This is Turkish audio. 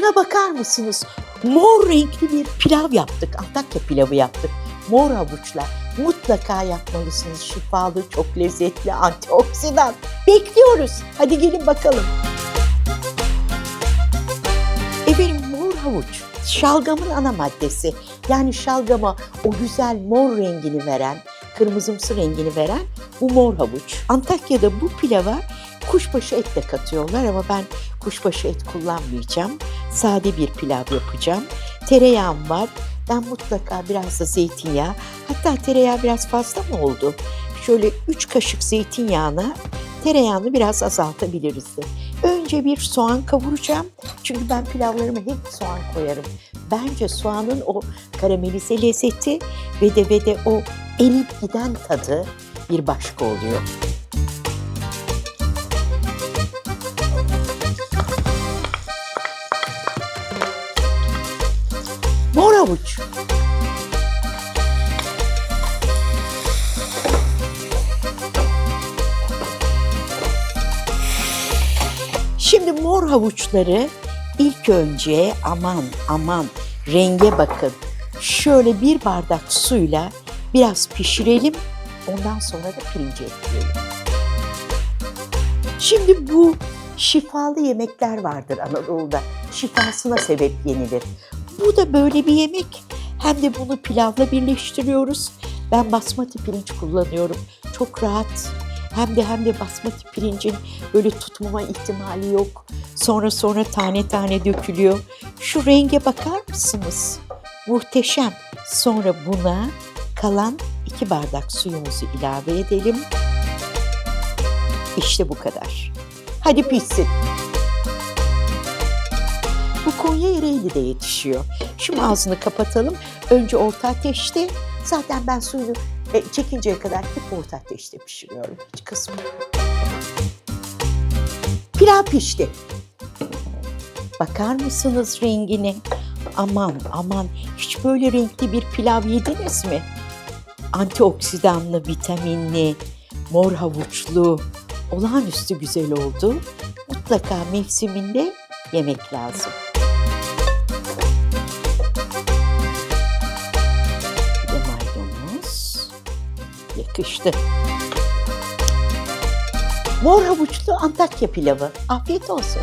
Şuna bakar mısınız? Mor renkli bir pilav yaptık. Antakya pilavı yaptık. Mor havuçla. Mutlaka yapmalısınız. Şifalı, çok lezzetli, antioksidan. Bekliyoruz. Hadi gelin bakalım. Efendim mor havuç. Şalgamın ana maddesi. Yani şalgama o güzel mor rengini veren, kırmızımsı rengini veren bu mor havuç. Antakya'da bu pilava kuşbaşı et de katıyorlar ama ben kuşbaşı et kullanmayacağım. Sade bir pilav yapacağım. Tereyağım var. Ben mutlaka biraz da zeytinyağı. Hatta tereyağı biraz fazla mı oldu? Şöyle 3 kaşık zeytinyağına tereyağını biraz azaltabiliriz. Önce bir soğan kavuracağım. Çünkü ben pilavlarıma hep soğan koyarım. Bence soğanın o karamelize lezzeti ve de ve de o erip giden tadı bir başka oluyor. Mor havuç. Şimdi mor havuçları ilk önce aman aman renge bakın. Şöyle bir bardak suyla biraz pişirelim. Ondan sonra da pirinci ekleyelim. Şimdi bu şifalı yemekler vardır Anadolu'da. Şifasına sebep yenilir. Bu da böyle bir yemek. Hem de bunu pilavla birleştiriyoruz. Ben basmati pirinç kullanıyorum. Çok rahat. Hem de hem de basmati pirincin böyle tutmama ihtimali yok. Sonra sonra tane tane dökülüyor. Şu renge bakar mısınız? Muhteşem. Sonra buna kalan iki bardak suyumuzu ilave edelim. İşte bu kadar. Hadi pişsin. Bu Konya Ereğli'de yetişiyor. Şimdi ağzını kapatalım. Önce orta ateşte. Zaten ben suyunu e, çekinceye kadar hep orta ateşte pişiriyorum. Hiç kısmıyorum. Pilav pişti. Bakar mısınız rengine? Aman aman hiç böyle renkli bir pilav yediniz mi? Antioksidanlı, vitaminli, mor havuçlu, olağanüstü güzel oldu. Mutlaka mevsiminde yemek lazım. Yakıştı. Mor havuçlu Antakya pilavı. Afiyet olsun.